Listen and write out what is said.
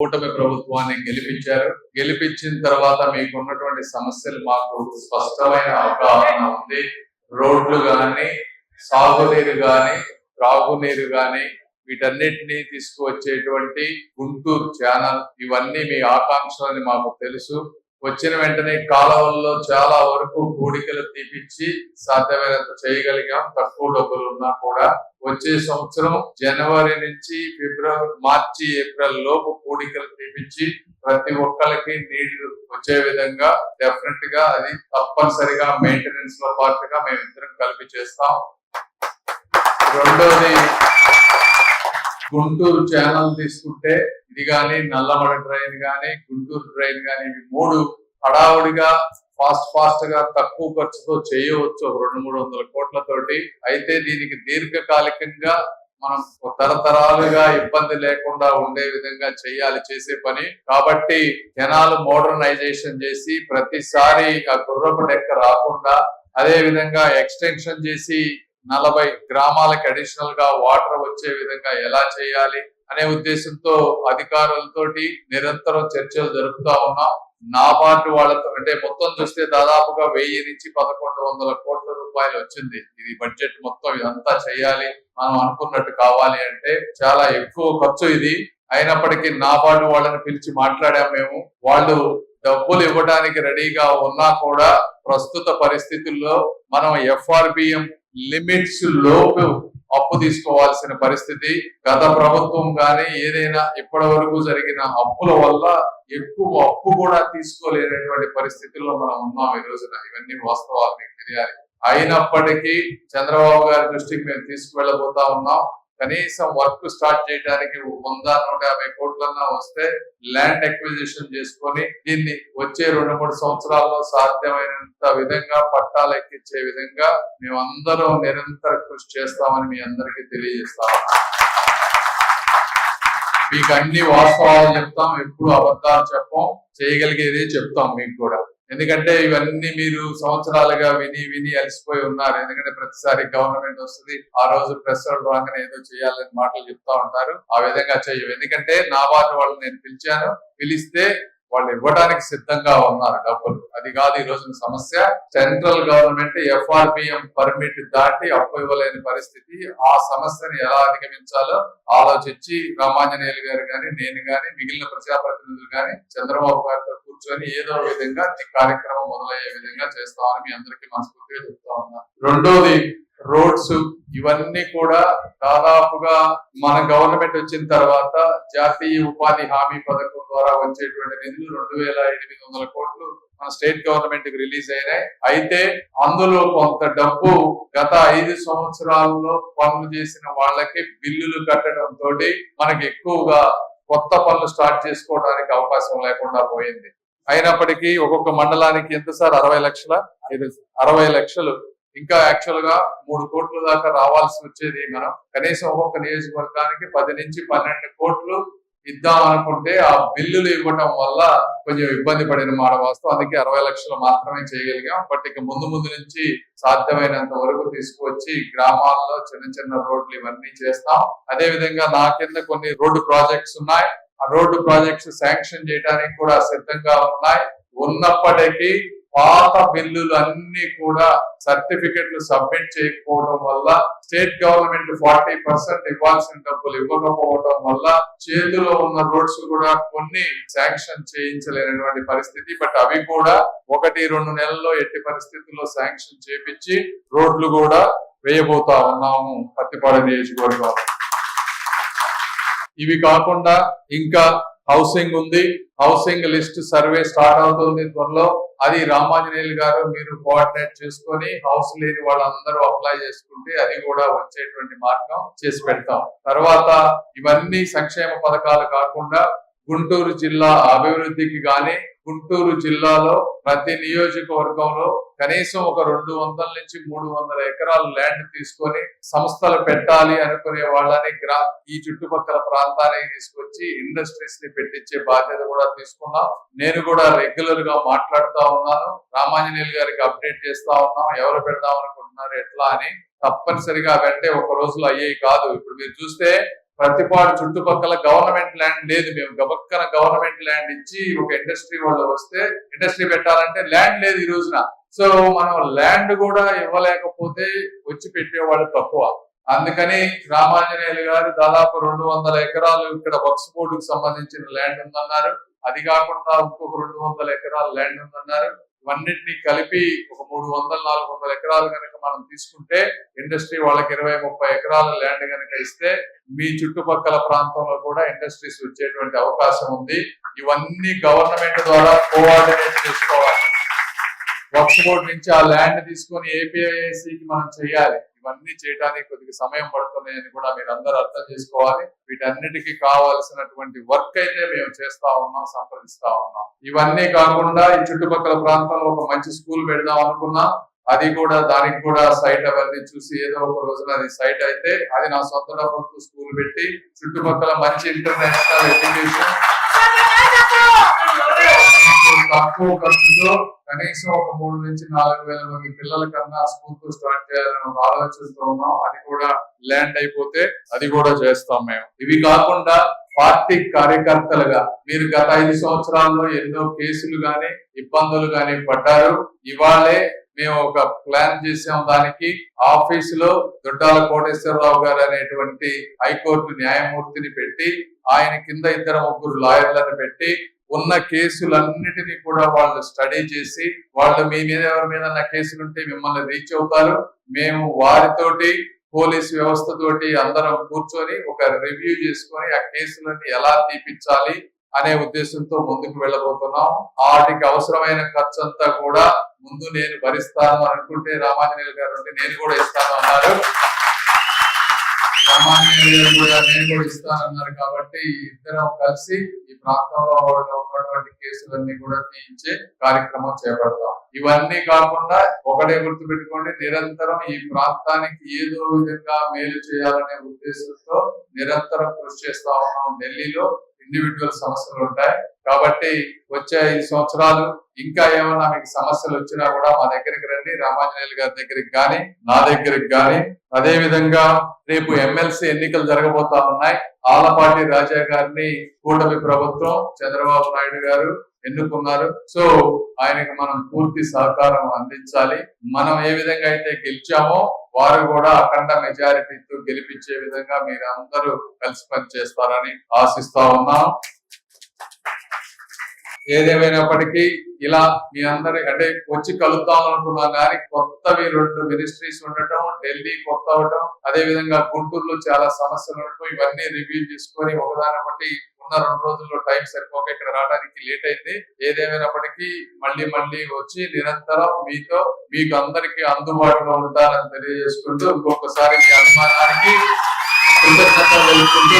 కూటమి ప్రభుత్వాన్ని గెలిపించారు. గెలిపించిన తర్వాత మీకు ఉన్నటువంటి సమస్యలు మాకు స్పష్టమైన అవగాహన ఉంది. రోడ్లు గాని సాగునీరు గాని త్రాగునీరు గాని వీటన్నిటినీ తీసుకువచ్చేటువంటి గుంటూరు ఛానల్ ఇవన్నీ మీ ఆకాంక్షలని మాకు తెలుసు. వచ్చిన వెంటనే కాలువల్లో చాలా వరకు కూడికలు తీపిచ్చి సాధ్యమైనంత చేయగలిగాం. తక్కువ డబ్బులు ఉన్నా కూడా వచ్చే సంవత్సరం జనవరి నుంచి ఫిబ్రవరి మార్చి ఏప్రిల్ లోపు కూడికలు తీపిచ్చి ప్రతి ఒక్కరికి నీళ్ళు వచ్చే విధంగా డెఫినెట్గా అది తప్పనిసరిగా మెయింటెనెన్స్లో పాటుగా మేము ఇద్దరం కలిపి చేస్తాం. రెండోది గుంటూరు ఛానల్ తీసుకుంటే ఇది కానీ నల్లమడ ట్రైన్ కానీ గుంటూరు ట్రైన్ కానీ ఇవి మూడు హడావుడిగా ఫాస్ట్ ఫాస్ట్గా తక్కువ ఖర్చుతో చేయవచ్చు రెండు మూడు వందల కోట్లతోటి. అయితే దీనికి దీర్ఘకాలికంగా మనం తరతరాలుగా ఇబ్బంది లేకుండా ఉండే విధంగా చేయాలి చేసే పని. కాబట్టి జనాలు మోడర్నైజేషన్ చేసి ప్రతిసారి ఆ గుర్రపు డెక్క రాకుండా అదే విధంగా ఎక్స్టెన్షన్ చేసి నలభై గ్రామాలకు అడిషనల్గా వాటర్ వచ్చే విధంగా ఎలా చేయాలి అనే ఉద్దేశంతో అధికారులతోటి నిరంతరం చర్చలు జరుపుతా ఉన్నాం. నాబార్డు వాళ్ళతో అంటే మొత్తం చూస్తే దాదాపుగా వెయ్యి నుంచి పదకొండు వందల కోట్ల రూపాయలు వచ్చింది. ఇది బడ్జెట్ మొత్తం ఇదంతా చేయాలి మనం అనుకున్నట్టు కావాలి అంటే చాలా ఎక్కువ ఖర్చు ఇది. అయినప్పటికీ నాబార్డు వాళ్ళని పిలిచి మాట్లాడాం మేము. వాళ్ళు డబ్బులు ఇవ్వడానికి రెడీగా ఉన్నా కూడా ప్రస్తుత పరిస్థితుల్లో మనం ఎఫ్ఆర్బిఎం లిమిట్స్ లోపు అప్పు తీసుకోవాల్సిన పరిస్థితి. గత ప్రభుత్వం కానీ ఏదైనా ఇప్పటి వరకు జరిగిన అప్పుల వల్ల ఎక్కువ అప్పు కూడా తీసుకోలేనటువంటి పరిస్థితుల్లో మనం ఉన్నాం ఈ రోజున. ఇవన్నీ వాస్తవాలు మీకు తెలియాలి. అయినప్పటికీ చంద్రబాబు గారి దృష్టికి మేము తీసుకువెళ్ళబోతా ఉన్నాం. కనీసం వర్క్ స్టార్ట్ చేయడానికి వంద నూట యాభై కోట్లన్నా వస్తే ల్యాండ్ ఎక్విజిషన్ చేసుకొని దీన్ని వచ్చే రెండు మూడు సంవత్సరాల్లో సాధ్యమైనంత విధంగా పట్టాలు ఎక్కించే విధంగా మేమందరం నిరంతర కృషి చేస్తామని మీ అందరికీ తెలియజేస్తాం మీకు అన్ని వాస్తవాలు చెప్తాం ఎప్పుడు అబద్ధాలు చెప్పం చేయగలిగేది చెప్తాం మీకు కూడా. ఎందుకంటే ఇవన్నీ మీరు సంవత్సరాలుగా విని విని అలసిపోయి ఉన్నారు. ఎందుకంటే ప్రతిసారి గవర్నమెంట్ వస్తుంది. ఆ రోజు ప్రెస్ రాగానే ఏదో చేయాలని మాటలు చెప్తా ఉంటారు. ఆ విధంగా చేయవు. ఎందుకంటే నా వాటి వాళ్ళు నేను పిలిచాను. పిలిస్తే వాళ్ళు ఇవ్వడానికి సిద్ధంగా ఉన్నారు డబ్బులు. అది కాదు ఈ రోజున సమస్య. సెంట్రల్ గవర్నమెంట్ ఎఫ్ఆర్బిఎం పర్మిట్ దాటి అప్పు ఇవ్వలేని పరిస్థితి. ఆ సమస్యని ఎలా అధిగమించాలో ఆలోచించి రామాంజనేయులు గారు కానీ నేను కానీ మిగిలిన ప్రజాప్రతినిధులు కానీ చంద్రబాబు గారితో కూర్చొని ఏదో విధంగా ఈ కార్యక్రమం మొదలయ్యే విధంగా చేస్తామని మీ అందరికీ మనస్ఫూర్తిగా చెప్తా ఉన్నా. రెండోది రోడ్స్ ఇవన్నీ కూడా దాదాపుగా మన గవర్నమెంట్ వచ్చిన తర్వాత జాతీయ ఉపాధి హామీ పథకం ద్వారా వచ్చేటువంటి నిధులు రెండు వేల ఎనిమిది వందల కోట్లు మన స్టేట్ గవర్నమెంట్కి రిలీజ్ అయినాయి. అయితే అందులో కొంత డబ్బు గత ఐదు సంవత్సరాల్లో పనులు చేసిన వాళ్ళకి బిల్లులు కట్టడం తోటి మనకి ఎక్కువగా కొత్త పనులు స్టార్ట్ చేసుకోవడానికి అవకాశం లేకుండా పోయింది. అయినప్పటికీ ఒక్కొక్క మండలానికి ఎంత సార్? అరవై లక్షల? అరవై లక్షలు. ఇంకా యాక్చువల్గా మూడు కోట్ల దాకా రావాల్సి వచ్చేది మనం. కనీసం ఒక్కొక్క నియోజకవర్గానికి పది నుంచి పన్నెండు కోట్లు ఇద్దాం అనుకుంటే ఆ బిల్లులు ఇవ్వటం వల్ల కొంచెం ఇబ్బంది పడిన మాట వాస్తవం. అందుకే అరవై లక్షలు మాత్రమే చేయగలిగాం. బట్ ఇక ముందు ముందు నుంచి సాధ్యమైనంత వరకు తీసుకువచ్చి గ్రామాల్లో చిన్న చిన్న రోడ్లు ఇవన్నీ చేస్తాం. అదే విధంగా నా కింద కొన్ని రోడ్డు ప్రాజెక్ట్స్ ఉన్నాయి. రోడ్డు ప్రాజెక్ట్స్ శాంక్షన్ చేయడానికి కూడా సిద్ధంగా ఉన్నాయి. ఉన్నప్పటికీ పాత బిల్లులు అన్ని కూడా సర్టిఫికెట్లు సబ్మిట్ చేయకపోవడం వల్ల స్టేట్ గవర్నమెంట్ ఫార్టీ పర్సెంట్ ఇవ్వాల్సిన డబ్బులు ఇవ్వకపోవడం వల్ల చేతిలో ఉన్న రోడ్స్ కూడా కొన్ని శాంక్షన్ చేయించలేనటువంటి పరిస్థితి. బట్ అవి కూడా ఒకటి రెండు నెలల్లో ఎట్టి పరిస్థితుల్లో శాంక్షన్ చేపించి రోడ్లు కూడా వేయబోతా ఉన్నాము. పత్తిపాడు నియోజకవర్గం. ఇవి కాకుండా ఇంకా హౌసింగ్ ఉంది. హౌసింగ్ లిస్ట్ సర్వే స్టార్ట్ అవుతుంది త్వరలో. అది రామాంజనేయులు గారు మీరు కోఆర్డినేట్ చేసుకొని హౌస్ లేని వాళ్ళందరూ అప్లై చేసుకుంటే అది కూడా వచ్చేటువంటి మార్గం చేసి పెడతాం. తర్వాత ఇవన్నీ సంక్షేమ పథకాలు కాకుండా గుంటూరు జిల్లా అభివృద్ధికి గాని గుంటూరు జిల్లాలో ప్రతి నియోజకవర్గంలో కనీసం ఒక రెండు వందల నుంచి మూడు వందల ఎకరాలు ల్యాండ్ తీసుకొని సంస్థలు పెట్టాలి అనుకునే వాళ్ళని గ్రా ఈ చుట్టుపక్కల ప్రాంతానికి తీసుకొచ్చి ఇండస్ట్రీస్ని పెట్టించే బాధ్యత కూడా తీసుకున్నాం. నేను కూడా రెగ్యులర్గా మాట్లాడుతా ఉన్నాను. రామాంజనేయులు గారికి అప్డేట్ చేస్తా ఉన్నాం. ఎవరు పెడదాం అనుకుంటున్నారు ఎట్లా అని తప్పనిసరిగా వెంటే ఒక రోజులో అయ్యేవి కాదు. ఇప్పుడు మీరు చూస్తే ప్రతిపాడు చుట్టుపక్కల గవర్నమెంట్ ల్యాండ్ లేదు. మేము గబక్కన గవర్నమెంట్ ల్యాండ్ ఇచ్చి ఒక ఇండస్ట్రీ వాళ్ళు వస్తే ఇండస్ట్రీ పెట్టాలంటే ల్యాండ్ లేదు ఈ రోజున. సో మనం ల్యాండ్ కూడా ఇవ్వలేకపోతే వచ్చి పెట్టేవాళ్ళు తక్కువ. అందుకని రామాంజనేయులు గారు దాదాపు రెండు వందల ఎకరాలు ఇక్కడ వక్స్ బోర్డుకు సంబంధించిన ల్యాండ్ ఉందన్నారు. అది కాకుండా ఇంకొక రెండు వందల ఎకరాల ల్యాండ్ ఉందన్నారు. ఇవన్నిటిని కలిపి ఒక మూడు వందల నాలుగు వందల ఎకరాలు కనుక మనం తీసుకుంటే ఇండస్ట్రీ వాళ్ళకి ఇరవై ముప్పై ఎకరాల ల్యాండ్ కనుక ఇస్తే మీ చుట్టుపక్కల ప్రాంతంలో కూడా ఇండస్ట్రీస్ వచ్చేటువంటి అవకాశం ఉంది. ఇవన్నీ గవర్నమెంట్ ద్వారా కోఆర్డినేట్ చేసుకోవాలి. వక్స్ బోర్డు నుంచి ఆ ల్యాండ్ తీసుకొని APIIC కి మనం చేయాలి. ఇవన్నీ చేయడానికి కొద్దిగా సమయం పడుతున్నాయని కూడా మీరు అందరూ అర్థం చేసుకోవాలి. వీటన్నిటికీ కావాల్సినటువంటి వర్క్ అయితే మేము చేస్తా ఉన్నాం సంప్రదిస్తా ఉన్నాం. ఇవన్నీ కాకుండా ఈ చుట్టుపక్కల ప్రాంతంలో ఒక మంచి స్కూల్ పెడదాం అనుకున్నాం అది కూడా దానికి కూడా సైట్ అవన్నీ చూసి ఏదో ఒక రోజున అది సైట్ అయితే అది నా సొంత డబ్బులతో స్కూల్ పెట్టి చుట్టుపక్కల మంచి ఇంటర్నేషనల్ ఎడ్యుకేషన్ తక్కువ ఖర్చుతో కనీసం ఒక మూడు నుంచి నాలుగు వేల మంది పిల్లల కన్నా స్కూల్తో స్టార్ట్ చేయాలని ఒక ఉన్నాం. అది కూడా ల్యాండ్ అయిపోతే అది కూడా చేస్తాం మేము. ఇవి కాకుండా పార్టీ కార్యకర్తలుగా మీరు గత ఐదు సంవత్సరాల్లో ఎన్నో కేసులు గాని ఇబ్బందులు గాని పడ్డారు. ఇవాళే మేము ఒక ప్లాన్ చేసాం దానికి. ఆఫీసులో దొడ్డాల కోటేశ్వరరావు గారు అనేటువంటి హైకోర్టు న్యాయమూర్తిని పెట్టి ఆయన కింద ఇద్దరు ముగ్గురు లాయర్లను పెట్టి ఉన్న కేసులన్నిటినీ కూడా వాళ్ళు స్టడీ చేసి వాళ్ళు మీ మీద ఎవరి మీద కేసులు ఉంటే మిమ్మల్ని రీచ్ అవుతారు. మేము వారితోటి పోలీస్ వ్యవస్థతోటి అందరం కూర్చొని ఒక రివ్యూ చేసుకొని ఆ కేసులని ఎలా తీపించాలి అనే ఉద్దేశంతో ముందుకు వెళ్ళబోతున్నాం. వాటికి అవసరమైన ఖర్చు అంతా కూడా ముందు నేను భరిస్తాను అనుకుంటే రామాంజనేయులు గారు నేను కూడా ఇస్తాను అన్నారు. రామాంజనేయులు కూడా నేను కూడా అన్నారు కాబట్టి ఇద్దరం కలిసి ఈ ప్రాంతంలో ఉన్నటువంటి కేసులన్నీ కూడా తీయించే కార్యక్రమం చేపడతాం. ఇవన్నీ కాకుండా ఒకటే గుర్తు పెట్టుకోండి నిరంతరం ఈ ప్రాంతానికి ఏదో విధంగా మేలు చేయాలనే ఉద్దేశంతో నిరంతరం కృషి చేస్తా ఉన్నాం. ఢిల్లీలో ఇండివిజువల్ సమస్యలు ఉంటాయి. కాబట్టి వచ్చే ఐదు సంవత్సరాలు ఇంకా ఏమన్నా మీకు సమస్యలు వచ్చినా కూడా మా దగ్గరికి రండి. రామాంజనేయులు గారి దగ్గరికి కానీ నా దగ్గరికి కానీ. అదే విధంగా రేపు ఎమ్మెల్సీ ఎన్నికలు జరగబోతా ఉన్నాయి. ఆలపాటి రాజా గారిని కూటమి ప్రభుత్వం చంద్రబాబు నాయుడు గారు ఎన్నుకున్నారు. సో ఆయనకు మనం పూర్తి సహకారం అందించాలి. మనం ఏ విధంగా అయితే గెలిచామో వారు కూడా అఖండ మెజారిటీతో గెలిపించే విధంగా మీరు అందరూ కలిసి పనిచేస్తారని ఆశిస్తా ఉన్నాం. ఏదేమైనప్పటికీ ఇలా మీ అందరి అంటే వచ్చి కలుద్దాం అనుకున్నాం కానీ కొత్తవి రెండు మినిస్ట్రీస్ ఉండటం ఢిల్లీ కొత్త అవటం అదే విధంగా గుంటూరులో చాలా సమస్యలు ఉండటం ఇవన్నీ రివ్యూ చేసుకొని ఒకదాని బట్టి ఉన్న రెండు రోజుల్లో టైం సరిపోక ఇక్కడ రావడానికి లేట్ అయింది. ఏదేమైనప్పటికీ మళ్ళీ మళ్ళీ వచ్చి నిరంతరం మీతో మీకు అందరికీ అందుబాటులో ఉంటానని తెలియజేసుకుంటూ ఇంకొకసారి మీ అభిమానానికి కృతజ్ఞత తెలుపుకుంటూ